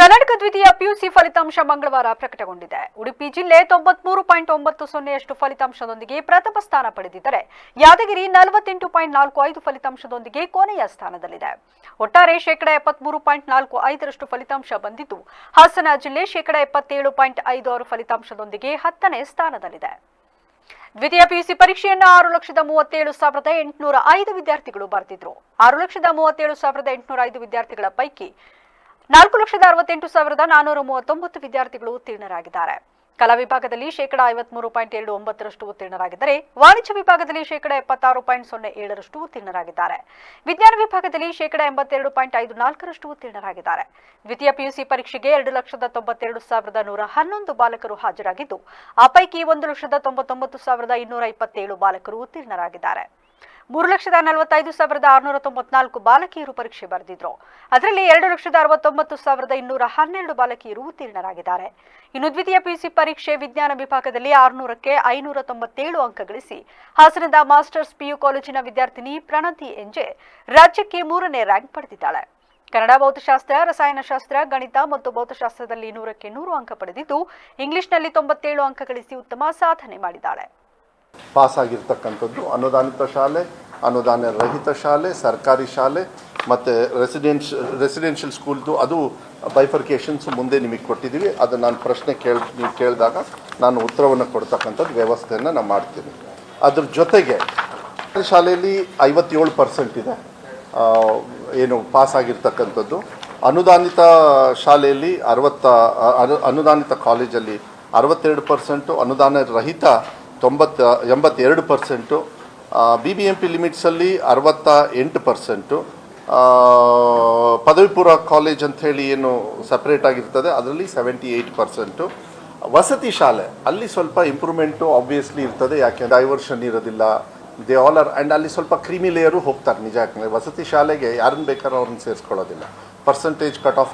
ಕರ್ನಾಟಕ ದ್ವಿತೀಯ ಪಿಯುಸಿ ಫಲಿತಾಂಶ ಮಂಗಳವಾರ ಪ್ರಕಟಗೊಂಡಿದೆ. ಉಡುಪಿ ಜಿಲ್ಲೆ ತೊಂಬತ್ಮೂರು ಪಾಯಿಂಟ್ ಒಂಬತ್ತು ಸೊನ್ನೆಯಷ್ಟು ಫಲಿತಾಂಶದೊಂದಿಗೆ ಪ್ರಥಮ ಸ್ಥಾನ ಪಡೆದಿದ್ದರೆ ಯಾದಗಿರಿ ನಲವತ್ತೆಂಟು ಪಾಯಿಂಟ್ ನಾಲ್ಕು ಐದು ಫಲಿತಾಂಶದೊಂದಿಗೆ ಕೊನೆಯ ಸ್ಥಾನದಲ್ಲಿದೆ. ಒಟ್ಟಾರೆ ಶೇಕಡ ಎಪ್ಪತ್ಮೂರು ಪಾಯಿಂಟ್ ನಾಲ್ಕು ಐದರಷ್ಟು ಫಲಿತಾಂಶ ಬಂದಿದ್ದು, ಹಾಸನ ಜಿಲ್ಲೆ ಶೇಕಡ ಎಪ್ಪತ್ತೇಳು ಪಾಯಿಂಟ್ ಐದು ಆರು ಫಲಿತಾಂಶದೊಂದಿಗೆ ಹತ್ತನೇ ಸ್ಥಾನದಲ್ಲಿದೆ. ದ್ವಿತೀಯ ಪಿಯುಸಿ ಪರೀಕ್ಷೆಯನ್ನು ಆರು ಲಕ್ಷದ ಮೂವತ್ತೇಳು ಸಾವಿರದ ಎಂಟುನೂರ ಐದು ವಿದ್ಯಾರ್ಥಿಗಳು ಬರೆದಿದ್ರು. ಆರು ಲಕ್ಷದ ಮೂವತ್ತೇಳು ಸಾವಿರದ ಎಂಟುನೂರ ಐದು ವಿದ್ಯಾರ್ಥಿಗಳ ಪೈಕಿ ನಾಲ್ಕು ಲಕ್ಷದ ಅರವತ್ತೆಂಟು ಸಾವಿರದ ನಾನೂರ ಮೂವತ್ತೊಂಬತ್ತು ವಿದ್ಯಾರ್ಥಿಗಳು ಉತ್ತೀರ್ಣರಾಗಿದ್ದಾರೆ. ಕಲಾ ವಿಭಾಗದಲ್ಲಿ ಶೇಕಡ ಐವತ್ಮೂರು ಪಾಯಿಂಟ್ ಎರಡು ಒಂಬತ್ತರಷ್ಟು ಉತ್ತೀರ್ಣರಾಗಿದ್ದರೆ, ವಾಣಿಜ್ಯ ವಿಭಾಗದಲ್ಲಿ ಶೇಕಡ ಎಪ್ಪತ್ತಾರು ಪಾಯಿಂಟ್ ಸೊನ್ನೆ ಏಳರಷ್ಟು ಉತ್ತೀರ್ಣರಾಗಿದ್ದಾರೆ. ವಿಜ್ಞಾನ ವಿಭಾಗದಲ್ಲಿ ಶೇಕಡ ಎಂಬತ್ತೆರಡು ಪಾಯಿಂಟ್ ಐದು ನಾಲ್ಕರಷ್ಟು ಉತ್ತೀರ್ಣರಾಗಿದ್ದಾರೆ. ದ್ವಿತೀಯ ಪಿಯುಸಿ ಪರೀಕ್ಷೆಗೆ ಎರಡು ಲಕ್ಷದ ತೊಂಬತ್ತೆರಡು ಸಾವಿರದ ನೂರ ಹನ್ನೊಂದು ಬಾಲಕರು ಹಾಜರಾಗಿದ್ದು, ಆ ಪೈಕಿ ಒಂದು ಲಕ್ಷದ ತೊಂಬತ್ತೊಂಬತ್ತು ಸಾವಿರದ ಇನ್ನೂರ ಇಪ್ಪತ್ತೇಳು ಬಾಲಕರು ಉತ್ತೀರ್ಣರಾಗಿದ್ದಾರೆ. ಮೂರು ಲಕ್ಷದ ನಲವತ್ತೈದು ಸಾವಿರದ ಆರುನೂರ ತೊಂಬತ್ನಾಲ್ಕು ಬಾಲಕಿಯರು ಪರೀಕ್ಷೆ ಬರೆದಿದ್ರು. ಅದರಲ್ಲಿ ಎರಡು ಲಕ್ಷದ ಅರವತ್ತೊಂಬತ್ತು ಸಾವಿರದ ಇನ್ನೂರ ಹನ್ನೆರಡು ಬಾಲಕಿಯರು ಉತ್ತೀರ್ಣರಾಗಿದ್ದಾರೆ. ಇನ್ನು ದ್ವಿತೀಯ ಪಿಯುಸಿ ಪರೀಕ್ಷೆ ವಿಜ್ಞಾನ ವಿಭಾಗದಲ್ಲಿ ಆರುನೂರಕ್ಕೆ ಐನೂರ ತೊಂಬತ್ತೇಳು ಅಂಕ ಗಳಿಸಿ, ಹಾಸನದ ಮಾಸ್ಟರ್ಸ್ ಪಿಯು ಕಾಲೇಜಿನ ವಿದ್ಯಾರ್ಥಿನಿ ಪ್ರಣತಿ ಎಂಜೆ ರಾಜ್ಯಕ್ಕೆ ಮೂರನೇ ರ್ಯಾಂಕ್ ಪಡೆದಿದ್ದಾಳೆ. ಕನ್ನಡ ಭೌತಶಾಸ್ತ್ರ, ರಸಾಯನಶಾಸ್ತ್ರ, ಗಣಿತ ಮತ್ತು ಭೌತಶಾಸ್ತ್ರದಲ್ಲಿ ನೂರಕ್ಕೆ ನೂರು ಅಂಕ ಪಡೆದಿದ್ದು, ಇಂಗ್ಲಿಷ್ನಲ್ಲಿ ತೊಂಬತ್ತೇಳು ಅಂಕ ಗಳಿಸಿ ಉತ್ತಮ ಸಾಧನೆ ಮಾಡಿದ್ದಾಳೆ. ಪಾಸ್ ಆಗಿರ್ತಕ್ಕಂಥದ್ದು ಅನುದಾನಿತ ಶಾಲೆ, ಅನುದಾನ ರಹಿತ ಶಾಲೆ, ಸರ್ಕಾರಿ ಶಾಲೆ, ಮತ್ತು ರೆಸಿಡೆನ್ಶ್ ರೆಸಿಡೆನ್ಷಿಯಲ್ ಸ್ಕೂಲ್ದು ಅದು ಬೈಫರ್ಕೇಷನ್ಸ್ ಮುಂದೆ ನಿಮಗೆ ಕೊಟ್ಟಿದ್ದೀವಿ. ಅದು ನಾನು ಪ್ರಶ್ನೆ ಕೇಳಿ, ನೀವು ಕೇಳಿದಾಗ ನಾನು ಉತ್ತರವನ್ನು ಕೊಡ್ತಕ್ಕಂಥದ್ದು ವ್ಯವಸ್ಥೆಯನ್ನು ನಾನು ಮಾಡ್ತೀನಿ. ಅದ್ರ ಜೊತೆಗೆ ಶಾಲೆಯಲ್ಲಿ ಐವತ್ತೇಳು ಪರ್ಸೆಂಟ್ ಇದೆ. ಏನು ಪಾಸ್ ಆಗಿರ್ತಕ್ಕಂಥದ್ದು ಅನುದಾನಿತ ಶಾಲೆಯಲ್ಲಿ ಅರವತ್ತ ಅನು- ಅನುದಾನಿತ ಕಾಲೇಜಲ್ಲಿ ಅರವತ್ತೆರಡು ಪರ್ಸೆಂಟು ಅನುದಾನ ರಹಿತ ತೊಂಬತ್ತ, ಎಂಬತ್ತೆರಡು percent B B M P ಲಿಮಿಟ್ಸಲ್ಲಿ ಅರವತ್ತ ಎಂಟು ಪರ್ಸೆಂಟು ಪದವಿ ಪೂರ್ವ ಕಾಲೇಜ್ ಅಂಥೇಳಿ ಏನು ಸಪ್ರೇಟ್ ಆಗಿರ್ತದೆ, ಅದರಲ್ಲಿ ಸೆವೆಂಟಿ ಏಯ್ಟ್ ಪರ್ಸೆಂಟು. ವಸತಿ ಶಾಲೆ, ಅಲ್ಲಿ ಸ್ವಲ್ಪ ಇಂಪ್ರೂವ್ಮೆಂಟು ಆಬ್ವಿಯಸ್ಲಿ ಇರ್ತದೆ, ಯಾಕೆ ಡೈವರ್ಷನ್ ಇರೋದಿಲ್ಲ. ದೇ ಆಲ್ ಆರ್ ಆ್ಯಂಡ್ ಅಲ್ಲಿ ಸ್ವಲ್ಪ ಕ್ರೀಮಿ ಲೇಯರು ಹೋಗ್ತಾರೆ, ನಿಜ ಯಾಕಂದರೆ ವಸತಿ ಶಾಲೆಗೆ ಯಾರನ್ನು ಬೇಕಾದ್ರೂ ಅವ್ರನ್ನ ಸೇರಿಸ್ಕೊಳ್ಳೋದಿಲ್ಲ. Percentage cut off